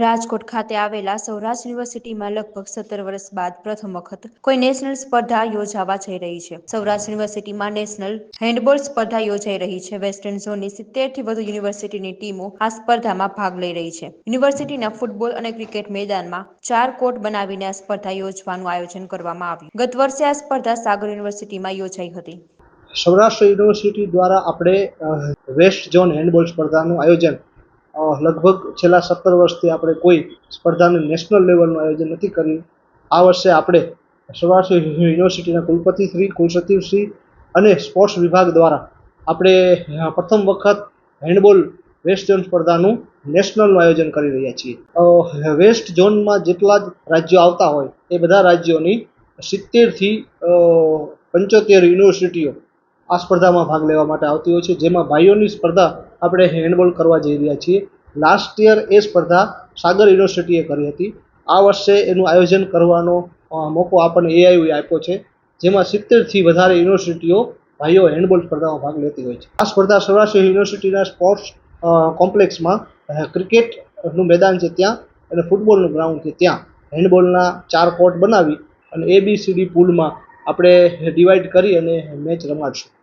રાજકોટ ખાતે આવેલા સૌરાષ્ટ્ર યુનિવર્સિટીમાં લગભગ સત્તર વર્ષ બાદ પ્રથમ વખત કોઈ નેશનલ સ્પર્ધા યોજાવા જઈ રહી છે. સૌરાષ્ટ્ર યુનિવર્સિટીમાં નેશનલ હેન્ડબોલ સ્પર્ધા યોજાઈ રહી છે. વેસ્ટર્ન ઝોનની સિત્તેરથી વધુ યુનિવર્સિટીની ટીમો આ સ્પર્ધામાં ભાગ લઈ રહી છે. યુનિવર્સિટીના ફૂટબોલ અને ક્રિકેટ મેદાનમાં ચાર કોર્ટ બનાવીને આ સ્પર્ધા યોજવાનું આયોજન કરવામાં આવ્યું. ગત વર્ષે આ સ્પર્ધા સાગર યુનિવર્સિટીમાં યોજાઈ હતી. સૌરાષ્ટ્ર યુનિવર્સિટી દ્વારા આપણે વેસ્ટ ઝોન હેન્ડબોલ સ્પર્ધાનું આયોજન લગભગ છેલ્લા સત્તર વર્ષથી આપણે કોઈ સ્પર્ધાનું નેશનલ લેવલનું આયોજન નથી કર્યું. આ વર્ષે આપણે સૌરાષ્ટ્ર યુનિવર્સિટીના કુલપતિ શ્રી, કુલસચિવ શ્રી અને સ્પોર્ટ્સ વિભાગ દ્વારા આપણે પ્રથમ વખત હેન્ડબોલ વેસ્ટ ઝોન સ્પર્ધાનું નેશનલનું આયોજન કરી રહ્યા છીએ. વેસ્ટ ઝોનમાં જેટલા જ રાજ્યો આવતા હોય, એ બધા રાજ્યોની સિત્તેરથી પંચોતેર યુનિવર્સિટીઓ આ સ્પર્ધામાં ભાગ લેવા માટે આવતી હોય છે. જેમાં ભાઈઓની સ્પર્ધા આપણે હેન્ડબોલ કરવા જઈ રહ્યા છીએ. લાસ્ટ યર એ સ્પર્ધા સાગર યુનિવર્સિટીએ કરી હતી. આ વર્ષે એનું આયોજન કરવાનો મોકો આપણને એઆઈઓએ આપ્યો છે. જેમાં સિત્તેરથી વધારે યુનિવર્સિટીઓ ભાઈઓ હેન્ડબોલ સ્પર્ધામાં ભાગ લેતી હોય છે. આ સ્પર્ધા સૌરાષ્ટ્ર યુનિવર્સિટીના સ્પોર્ટ્સ કોમ્પ્લેક્સમાં ક્રિકેટનું મેદાન છે ત્યાં અને ફૂટબોલનું ગ્રાઉન્ડ છે ત્યાં. હેન્ડબોલના ચાર કોર્ટ બનાવી અને એ બી સી ડી પૂલમાં આપણે ડિવાઈડ કરી અને મેચ રમાડશું.